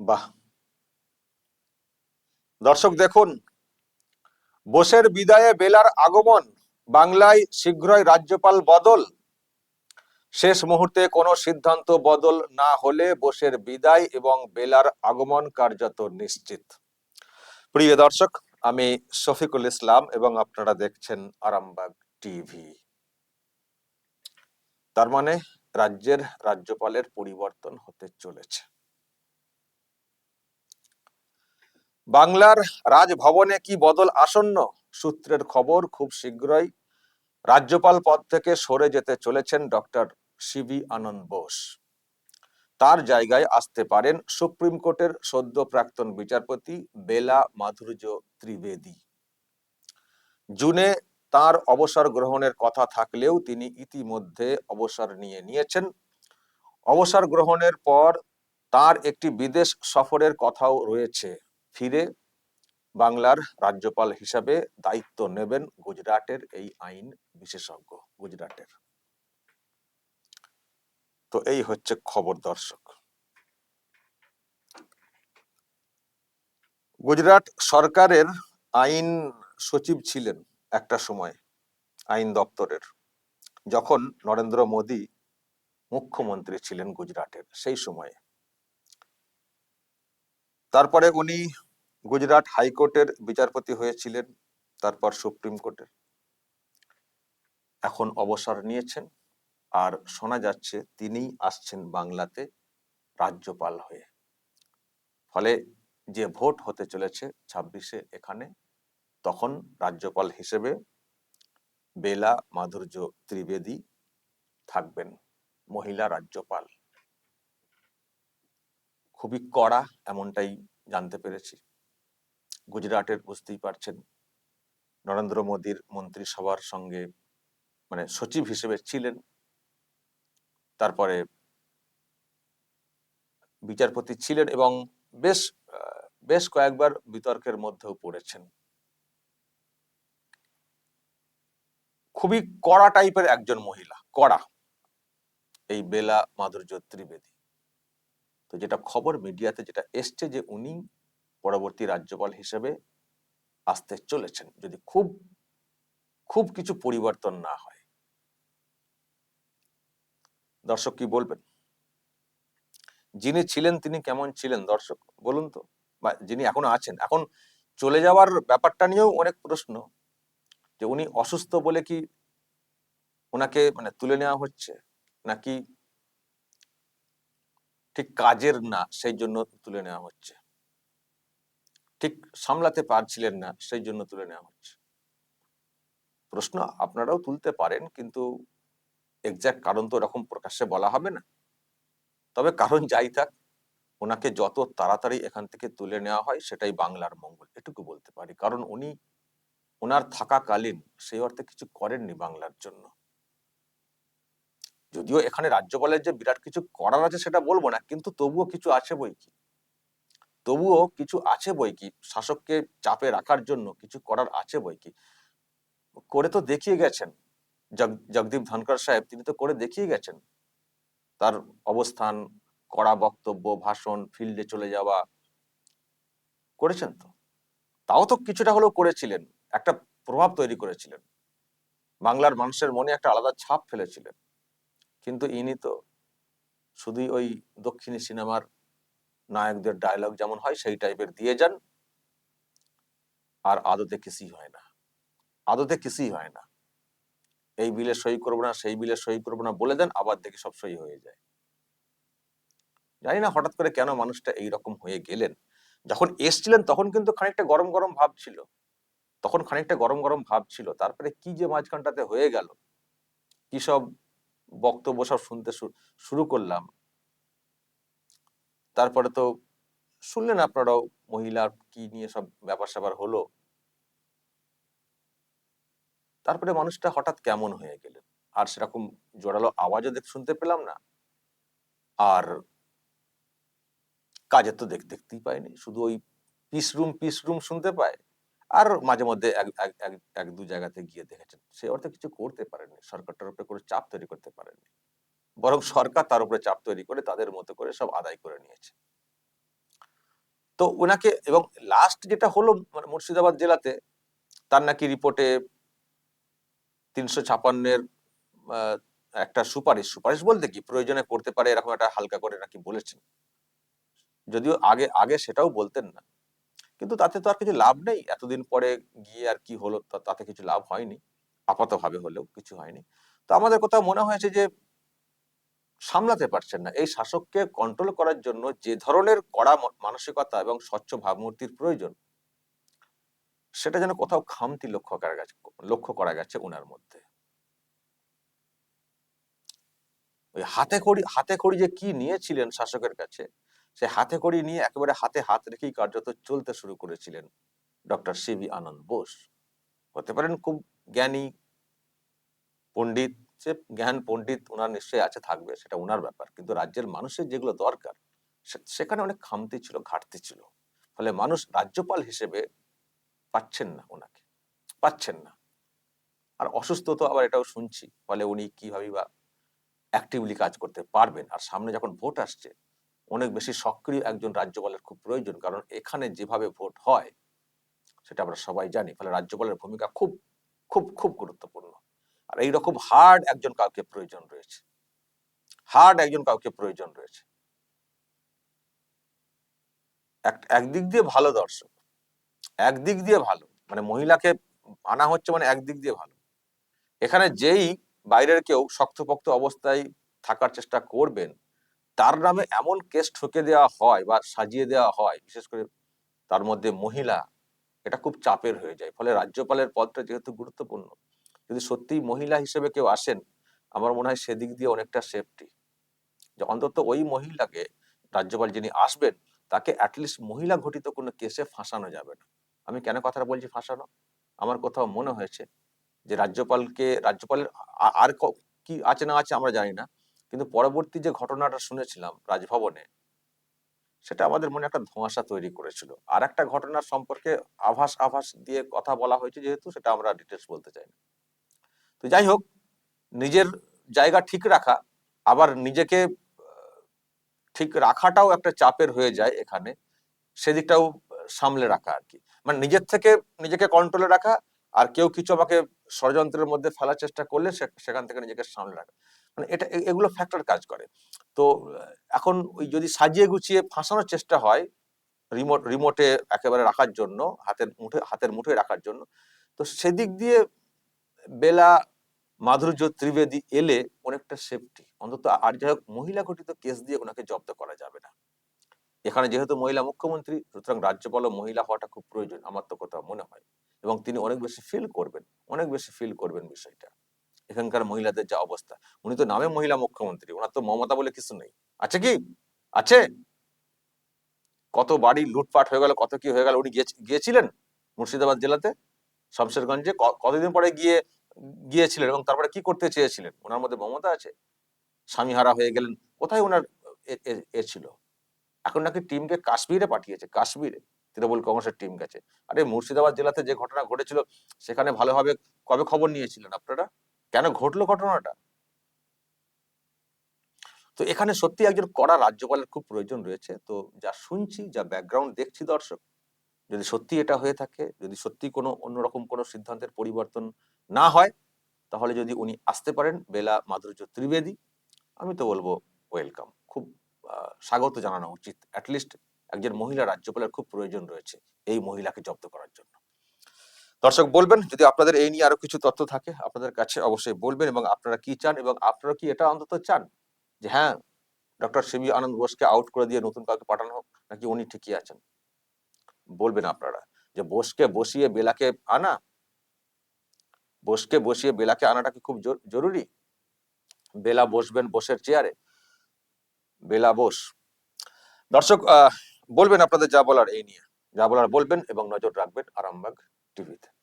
বাহ। দর্শক দেখুন, বোসের বিদায়ে বেলার আগমন, বাংলায় শীঘ্রই রাজ্যপাল বদল। শেষ মুহূর্তে কোনো সিদ্ধান্ত বদল না হলে বোসের বিদায় এবং বেলার আগমন কার্যত নিশ্চিত। প্রিয় দর্শক, আমি শফিকুল ইসলাম এবং আপনারা দেখছেন আরামবাগ টিভি। তার মানে রাজ্যের রাজ্যপালের পরিবর্তন হতে চলেছে। বাংলার রাজভবনে কি বদল আসন্ন? সূত্রের খবর, খুব শীঘ্রই রাজ্যপাল পদ থেকে সরে যেতে চলেছেন ডক্টর সিবি আনন্দ বোস। তার জায়গায় আসতে পারেন সুপ্রিম কোর্টের সদ্য প্রাক্তন বিচারপতি বেলা মাধুর্য ত্রিবেদী। জুনে তার অবসর গ্রহণের কথা থাকলেও তিনি ইতিমধ্যে অবসর নিয়ে নিয়েছেন। অবসর গ্রহণের পর তার একটি বিদেশ সফরের কথাও রয়েছে। ফিরে বাংলার রাজ্যপাল হিসাবে দায়িত্ব নেবেন গুজরাটের এই আইন বিশেষজ্ঞ, গুজরাটের। তো এই হচ্ছে খবর দর্শক। গুজরাট সরকারের আইন সচিব ছিলেন একটা সময় আইন দপ্তরের, যখন নরেন্দ্র মোদী মুখ্যমন্ত্রী ছিলেন গুজরাটের সেই সময়ে। তারপরে উনি গুজরাট হাইকোর্টের বিচারপতি হয়েছিলেন, তারপর সুপ্রিম কোর্টের। এখন অবসর নিয়েছেন আর শোনা যাচ্ছে তিনিই আসছেন বাংলাতে রাজ্যপাল হয়ে। ফলে যে ভোট হতে চলেছে ছাব্বিশে এখানে, তখন রাজ্যপাল হিসেবে বেলা মাধুর্য ত্রিবেদী থাকবেন মহিলা রাজ্যপাল। খুবই কড়া এমনটাই জানতে পেরেছি। গুজরাটের বুঝতেই পারছেন, নরেন্দ্র মোদীর মন্ত্রিসভার সঙ্গে মানে সচিব হিসেবে ছিলেন। তারপরে বিচারপতি ছিলেন এবং বেশ বেশ কয়েকবার বিতর্কের মধ্যেও পড়েছেন। খুবই কড়া টাইপের একজন মহিলা, কড়া, এই বেলা মাধুর্য ত্রিবেদী। তো যেটা খবর মিডিয়াতে যেটা এসছে যে উনি পরবর্তী রাজ্যপাল হিসেবে আসতে চলেছেন, যদি খুব খুব কিছু পরিবর্তন না হয়। দর্শক কি বলবেন? যিনি ছিলেন তিনি কেমন ছিলেন দর্শক? বলুন তো, বা যিনি এখনও আছেন। এখন চলে যাওয়ার ব্যাপারটা নিয়েও অনেক প্রশ্ন, যে উনি অসুস্থ বলে কি ওনাকে মানে তুলে নেওয়া হচ্ছে, নাকি ঠিক কাজের না, সেই জন্য তুলে নেওয়া হচ্ছে? ঠিক সামলাতে পারছিলেন না, সেই জন্য তুলে নেওয়া হচ্ছে। প্রশ্ন আপনারাও তুলতে পারেন, কিন্তু এক্সাক্ট কারণ তো এরকম প্রকাশ্যে বলা হবে না। তবে কারণ যাই থাক, ওনাকে যত তাড়াতাড়ি এখান থেকে তুলে নেওয়া হয়, সেটাই বাংলার মঙ্গল, এটুকু বলতে পারি। কারণ উনি, ওনার থাকাকালীন সেই অর্থে কিছু করেননি বাংলার জন্য। যদিও এখানে রাজ্যপালের যে বিরাট কিছু করার আছে সেটা বলব না, কিন্তু তবুও কিছু আছে বই কি? তবুও কিছু আছে বই কি? শাসককে চাপে রাখার জন্য কিছু করার আছে বই কি? করে তো দেখিয়ে গেছেন। জগদীপ ধনকর সাহেব, তিনি তো করে দেখিয়ে গেছেন। তার অবস্থান, কড়া বক্তব্য, ভাষণ ফিল্ডে চলে যাওয়া, করেছেন তো? তাও তো কিছুটা হলেও করেছিলেন, একটা প্রভাব তৈরি করেছিলেন। বাংলার মানুষের মনে একটা আলাদা ছাপ ফেলেছিলেন। কিন্তু ইনি তো শুধুই ওই দক্ষিণী সিনেমার নায়কদের ডায়লগ যেমন হয়, সেই টাইপের দিয়ে যান। আর আদতে কিছুই হয় না। আদতে কিছুই হয় না। এই বিলে সই করব না, সেই বিলে সই করব না বলে দেন, আবার দেখি সব সই হয়ে যায়। জানি না হঠাৎ করে কেন মানুষটা এইরকম হয়ে গেলেন। যখন এসছিলেন তখন কিন্তু খানিকটা গরম গরম ভাব ছিল। তখন খানিকটা গরম গরম ভাব ছিল। তারপরে কি যে মাঝখানটাতে হয়ে গেল? কি সব বক্তব্য সব শুনতে শুরু করলাম। তারপরে তো শুনলেন আপনারাও মহিলার কি নিয়ে সব ব্যাপার স্যাপার হলো? তারপরে মানুষটা হঠাৎ কেমন হয়ে গেলেন? আর সেরকম জোরালো আওয়াজও দেখ, শুনতে পেলাম না। আর কাজে তো দেখ, দেখতেই পাইনি। শুধু ওই পিস রুম পিস রুম শুনতে পায়। আর মাঝে মধ্যে এক দু জায়গাতে গিয়ে দেখেছেন। সে অর্থে কিছু করতে পারেনি সরকারটার উপরে কোনো চাপ তৈরি করতে পারেনি বরং সরকার তার উপরে চাপ তৈরি করে তাদের মতো করে সব আদায় করে নিয়েছে। তো ওনাকে এবং লাস্ট যেটা হলো মানে মুর্শিদাবাদ জেলাতে, তার নাকি রিপোর্টে তিনশো ছাপান্নের একটা সুপারিশ সুপারিশ বলতে কি প্রয়োজনে করতে পারে, এরকম একটা হালকা করে নাকি বলেছেন। যদিও আগে আগে সেটাও বলতেন না। কিন্তু তাতে তো আর কিছু লাভ নেই, এতদিন পরে গিয়ে আর কি হলো তাতে কিছু লাভ হয়নি, আপাতভাবে হলেও কিছু হয়নি। তো আমাদের কোথাও মনে হয়েছে যে সামলাতে পারছেন না। এই শাসককে কন্ট্রোল করার জন্য যে ধরনের কড়া মানসিকতা এবং স্বচ্ছ ভাবমূর্তির প্রয়োজন, সেটা যেন কোথাও খামতি লক্ষ্য করা গেছে, লক্ষ্য করা গেছে ওনার মধ্যে। ওই হাতে খড়ি হাতে খড়ি যে কি নিয়েছিলেন শাসকের কাছে, সে হাতে খড়ি নিয়ে একেবারে হাতে হাত রেখেই কার্যত চলতে শুরু করেছিলেন doctor C CV Ananda Bose. হতে পারেন খুব জ্ঞানী, পণ্ডিত সে জ্ঞান পণ্ডিত ওনার নিশ্চয়ই আছে, থাকবে, সেটা ওনার ব্যাপার। কিন্তু রাজ্যের মানুষের যেগুলো দরকার সেখানে অনেক খামতি ছিল, ঘাটতি ছিল। ফলে মানুষ রাজ্যপাল হিসেবে পাচ্ছেন না ওনাকে পাচ্ছেন না। আর অসুস্থ তো আবার এটাও শুনছি, ফলে উনি কীভাবে বা অ্যাক্টিভলি কাজ করতে পারবেন। আর সামনে যখন ভোট আসছে, অনেক বেশি সক্রিয় একজন রাজ্যপালের খুব প্রয়োজন, কারণ এখানে যেভাবে ভোট হয়, সেটা আমরা সবাই জানি। ফলে রাজ্যপালের ভূমিকা খুব খুব খুব গুরুত্বপূর্ণ। আর এইরকম হার্ড একজন কাউকে প্রয়োজন রয়েছে। হার্ড একজন কাউকে প্রয়োজন রয়েছে। এক- একদিক দিয়ে ভালো দর্শক, একদিক দিয়ে ভালো মানে মহিলাকে আনা হচ্ছে মানে একদিক দিয়ে ভালো। এখানে যেই বাইরের কেউ শক্তপোক্ত অবস্থায় থাকার চেষ্টা করবেন, তার নামে এমন কেস ঠকে দেওয়া হয় বা সাজিয়ে দেওয়া হয়, বিশেষ করে তার মধ্যে মহিলা, এটা খুব চাপের হয়ে যায়। ফলে রাজ্যপালের পদটা যেহেতু গুরুত্বপূর্ণ যদি সত্যিই মহিলা হিসেবে কেউ আসেন, আমার মনে হয় সেদিক দিয়ে অনেকটা সেফটি যে অন্তত ওই মহিলাকে, রাজ্যপাল যিনি আসবেন, তাকে অ্যাটলিস্ট মহিলা ঘটিত কোনো কেসে ফাঁসানো যাবে না। আমি কেন কথাটা বলছি ফাঁসানো? আমার কোথাও মনে হয়েছে যে রাজ্যপালকে, রাজ্যপালের আর কি আছে না আছে আমরা জানি না। কিন্তু পরবর্তী যে ঘটনাটা শুনেছিলাম রাজভবনে, সেটা আমাদের মনে একটা ধোঁয়াশা তৈরি করেছিল। আর একটা ঘটনার সম্পর্কে আভাস আভাস দিয়ে কথা বলা হয়েছে যেহেতু, সেটা আমরা ডিটেলস বলতে চাই না। তো যাই হোক নিজের জায়গা ঠিক রাখা, আবার নিজেকে ঠিক রাখাটাও একটা চাপের হয়ে যায় এখানে, সেদিকটাও সামলে রাখা আর কি। মানে নিজের থেকে নিজেকে কন্ট্রোলে রাখা, আর কেউ কিছু আমাকে ষড়যন্ত্রের মধ্যে ফেলার চেষ্টা করলে সেখান থেকে নিজেকে সামলে রাখা। মানে এটা এগুলো ফ্যাক্টর কাজ করে। তো, এখন ওই যদি সাজিয়ে গুছিয়ে ফাঁসানোর চেষ্টা হয় রিমোট রিমোটে একেবারে রাখার জন্য, হাতের মুঠে হাতের মুঠোয় রাখার জন্য, তো সেদিক দিয়ে বেলা মাধুর্য ত্রিবেদী এলে অনেকটা সেফটি অন্তত আর যাই হোক, মহিলা ঘটিত কেস দিয়ে ওনাকে জব্দ করা যাবে না। এখানে যেহেতু মহিলা মুখ্যমন্ত্রী, সুতরাং রাজ্যপাল ও মহিলা হওয়াটা খুব প্রয়োজন, আমার তো কোথাও মনে হয়। এবং তিনি অনেক বেশি ফিল করবেন, অনেক বেশি ফিল করবেন বিষয়টা। এখানকার মহিলাদের যা অবস্থা। উনি তো নামে মহিলা মুখ্যমন্ত্রী, ওনার তো মমতা বলে কিছু নেই। আছে কি? আছে? কত বাড়ি লুটপাট হয়ে গেল, কত কি হয়ে গেল, উনি গিয়েছিলেন মুর্শিদাবাদ জেলাতে, শমশেরগঞ্জে? কতদিন পরে গিয়ে গিয়েছিলেন এবং তারপরে কি করতে চেয়েছিলেন? ওনার মধ্যে মমতা আছে? স্বামীহারা হয়ে গেলেন। কোথায় ওনার এ ছিল? এখন নাকি টিমকে কাশ্মীরে পাঠিয়েছে, কাশ্মীরে। তৃণমূল কংগ্রেসের টিম গেছে। আরে, মুর্শিদাবাদ জেলাতে যে ঘটনা ঘটেছিল, সেখানে ভালোভাবে কবে খবর নিয়েছিলেন আপনারা? কেন ঘটলো ঘটনাটা? তো এখানে সত্যি একজন কড়া রাজ্যপালের খুব প্রয়োজন রয়েছে। তো যা শুনছি, যা ব্যাকগ্রাউন্ড দেখছি দর্শক যদি সত্যি এটা হয়ে থাকে, যদি সত্যি কোনো অন্যরকম কোনো সিদ্ধান্তের পরিবর্তন না হয়, তাহলে যদি উনি আসতে পারেন, বেলা মাধুর্য ত্রিবেদী, আমি তো বলব ওয়েলকাম খুব স্বাগত জানানো উচিত। অ্যাটলিস্ট একজন মহিলা রাজ্যপালের খুব প্রয়োজন রয়েছে এই মহিলাকে জব্দ করার জন্য। দর্শক বলবেন, যদি আপনাদের এই নিয়ে আরও কিছু তথ্য থাকে, আপনাদের কাছে অবশ্যই বলবেন এবং আপনারা কি চান এবং আপনারা কি এটা অন্তত চান? যে হ্যাঁ ডক্টর সিবি আনন্দ বোসকে আউট করে দিয়ে নতুন কাউকে পাঠানো হোক, নাকি উনি ঠিকই আছেন? বলবেন আপনারা যে বোসকে বসিয়ে বেলাকে আনা। বসকে বসিয়ে বেলাকে আনাটা কি খুব জরু- জরুরি? বেলা বসবেন বোসের চেয়ারে। বেলা বোস। দর্শক বলবেন আপনাদের যা বলার এই নিয়ে। যা বলার বলবেন এবং নজর রাখবেন আরামবাগ টিভিতে।